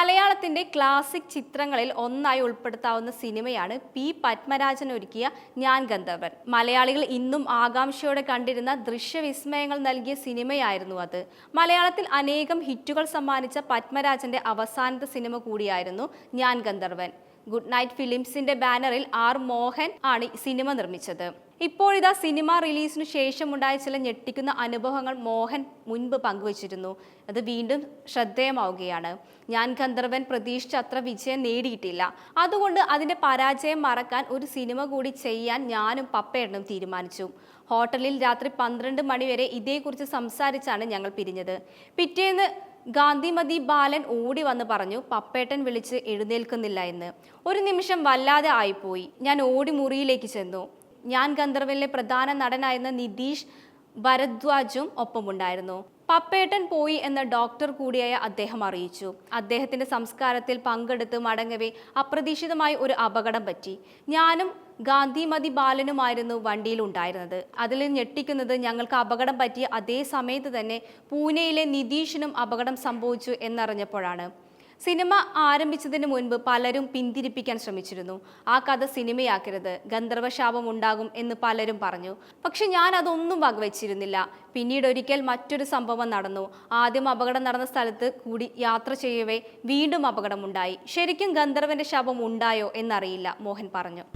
മലയാളത്തിന്റെ ക്ലാസിക് ചിത്രങ്ങളിൽ ഒന്നായി ഉൾപ്പെടുത്താവുന്ന സിനിമയാണ് പി പത്മരാജൻ ഒരുക്കിയ ഞാൻ ഗന്ധർവൻ. മലയാളികൾ ഇന്നും ആകാംക്ഷയോടെ കണ്ടിരുന്ന ദൃശ്യവിസ്മയങ്ങൾ നൽകിയ സിനിമയായിരുന്നു അത്. മലയാളത്തിൽ അനേകം ഹിറ്റുകൾ സമ്മാനിച്ച പത്മരാജന്റെ അവസാനത്തെ സിനിമ കൂടിയായിരുന്നു ഞാൻ ഗന്ധർവൻ. ഗുഡ് നൈറ്റ് ഫിലിംസിന്റെ ബാനറിൽ ആർ മോഹൻ ആണ് സിനിമ നിർമ്മിച്ചത്. ഇപ്പോഴിതാ സിനിമ റിലീസിനു ശേഷമുണ്ടായ ചില ഞെട്ടിക്കുന്ന അനുഭവങ്ങൾ മോഹൻ മുൻപ് പങ്കുവച്ചിരുന്നു. അത് വീണ്ടും ശ്രദ്ധേയമാവുകയാണ്. ഞാൻ ഗന്ധർവൻ പ്രതീക്ഷിച്ച അത്ര വിജയം നേടിയിട്ടില്ല. അതുകൊണ്ട് അതിന്റെ പരാജയം മറക്കാൻ ഒരു സിനിമ കൂടി ചെയ്യാൻ ഞാനും പപ്പേട്ടനും തീരുമാനിച്ചു. ഹോട്ടലിൽ രാത്രി പന്ത്രണ്ട് മണിവരെ ഇതേക്കുറിച്ച് സംസാരിച്ചാണ് ഞങ്ങൾ പിരിഞ്ഞത്. പിറ്റേന്ന് ഗാന്ധിമതി ബാലൻ ഓടി വന്ന് പറഞ്ഞു പപ്പേട്ടൻ വിളിച്ച് എഴുന്നേൽക്കുന്നില്ല എന്ന്. ഒരു നിമിഷം വല്ലാതെ ആയിപ്പോയി. ഞാൻ ഓടി മുറിയിലേക്ക് ചെന്നു. ഞാൻ ഗന്ധർവനിലെ പ്രധാന നടനായിരുന്ന നിതീഷ് ഭരദ്വാജും ഒപ്പമുണ്ടായിരുന്നു. പപ്പേട്ടൻ പോയി എന്ന ഡോക്ടർ കൂടിയായ അദ്ദേഹം അറിയിച്ചു. അദ്ദേഹത്തിന്റെ സംസ്കാരത്തിൽ പങ്കെടുത്ത് മടങ്ങവേ അപ്രതീക്ഷിതമായി ഒരു അപകടം പറ്റി. ഞാനും ഗാന്ധിമതി ബാലനുമായിരുന്നു വണ്ടിയിൽ ഉണ്ടായിരുന്നത് അതിൽ ഞെട്ടിക്കുന്നത് ഞങ്ങൾക്ക് അപകടം പറ്റിയ അതേ സമയത്ത് തന്നെ പൂനെയിലെ നിതീഷിനും അപകടം സംഭവിച്ചു എന്നറിഞ്ഞപ്പോഴാണ്. സിനിമ ആരംഭിച്ചതിന് മുൻപ് പലരും പിന്തിരിപ്പിക്കാൻ ശ്രമിച്ചിരുന്നു. ആ കഥ സിനിമയാക്കരുത് ഗന്ധർവശാപം ഉണ്ടാകും എന്ന് പലരും പറഞ്ഞു. പക്ഷെ ഞാൻ അതൊന്നും വകവെച്ചിരുന്നില്ല. പിന്നീട് ഒരിക്കൽ മറ്റൊരു സംഭവം നടന്നു. ആദ്യം അപകടം നടന്ന സ്ഥലത്ത് കൂടി യാത്ര ചെയ്യവേ വീണ്ടും അപകടമുണ്ടായി. ശരിക്കും ഗന്ധർവന്റെ ശാപം ഉണ്ടായോ എന്നറിയില്ല മോഹൻ പറഞ്ഞു.